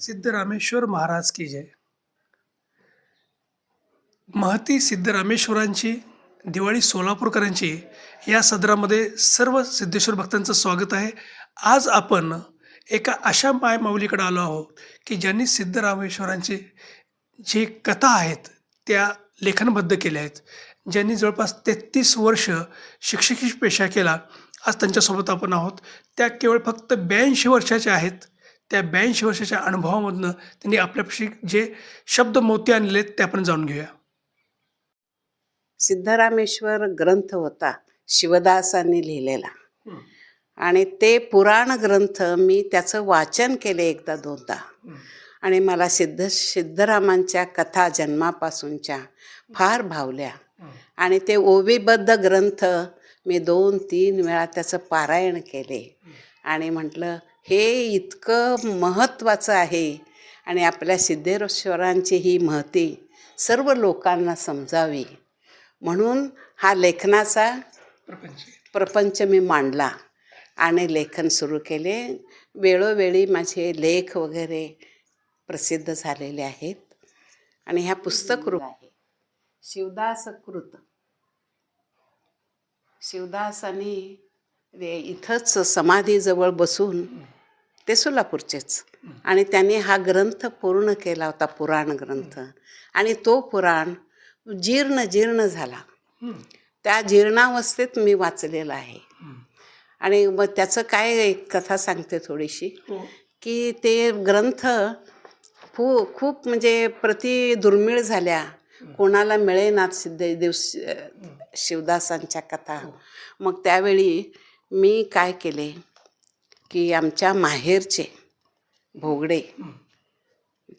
सिद्धरामेश्वर महाराज की जय. महती सिद्धरामेश्वरांची दिवाळी सोलापूरकरांची या सदरामध्ये सर्व सिद्धेश्वर भक्तांचं स्वागत आहे. आज आपण एका अशा मायमाऊलीकडे आलो आहोत की ज्यांनी सिद्धरामेश्वरांची जे कथा आहेत त्या लेखनबद्ध केल्या आहेत. ज्यांनी जवळपास तेहतीस वर्ष शिक्षकी पेशा केला आज त्यांच्यासोबत आपण आहोत. त्या केवळ फक्त ब्याऐंशी वर्षाच्या आहेत त्या ब्याऐंशी वर्षाच्या अनुभवामधनं त्यांनी आपल्यापाशी जे शब्द मोती आणले आहेत ते आपण जाणून घेऊया. सिद्धरामेश्वर ग्रंथ होता शिवदासांनी लिहिलेला. आणि ते पुराण ग्रंथ मी त्याचं वाचन केले एकदा दोनदा. आणि मला सिद्ध सिद्धरामांच्या कथा जन्मापासूनच्या फार भावल्या. आणि ते ओवीबद्ध ग्रंथ मी दोन तीन वेळा त्याचं पारायण केले. आणि म्हटलं हे इतकं महत्त्वाचं आहे. आणि आपल्या सिद्धेश्वरांची ही महती सर्व लोकांना समजावी. म्हणून हा लेखनाचा प्रपंच. प्रपंच मी मांडला आणि लेखन सुरू केले. वेळोवेळी माझे लेख वगैरे प्रसिद्ध झालेले आहेत. आणि ह्या पुस्तक रूप आहे. शिवदास कृत शिवदासांनी इथंच समाधीजवळ बसून ते सोलापूरचेच. आणि त्यांनी हा ग्रंथ पूर्ण केला होता पुराण ग्रंथ. आणि तो पुराण जीर्ण जीर्ण झाला. त्या जीर्णावस्थेत मी वाचलेला आहे. आणि मग त्याचं काय एक कथा सांगते थोडीशी? की ते ग्रंथ खू खूप म्हणजे प्रति दुर्मिळ झाल्या. कोणाला मिळेनात सिद्ध दिवस शिवदासांच्या कथा. मग त्यावेळी मी काय केले? की आमच्या माहेरचे भोगडे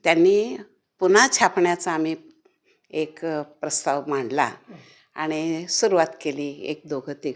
त्यांनी पुन्हा छापण्याचा आम्ही एक प्रस्ताव मांडला आणि सुरुवात केली एक दोघं तिघं.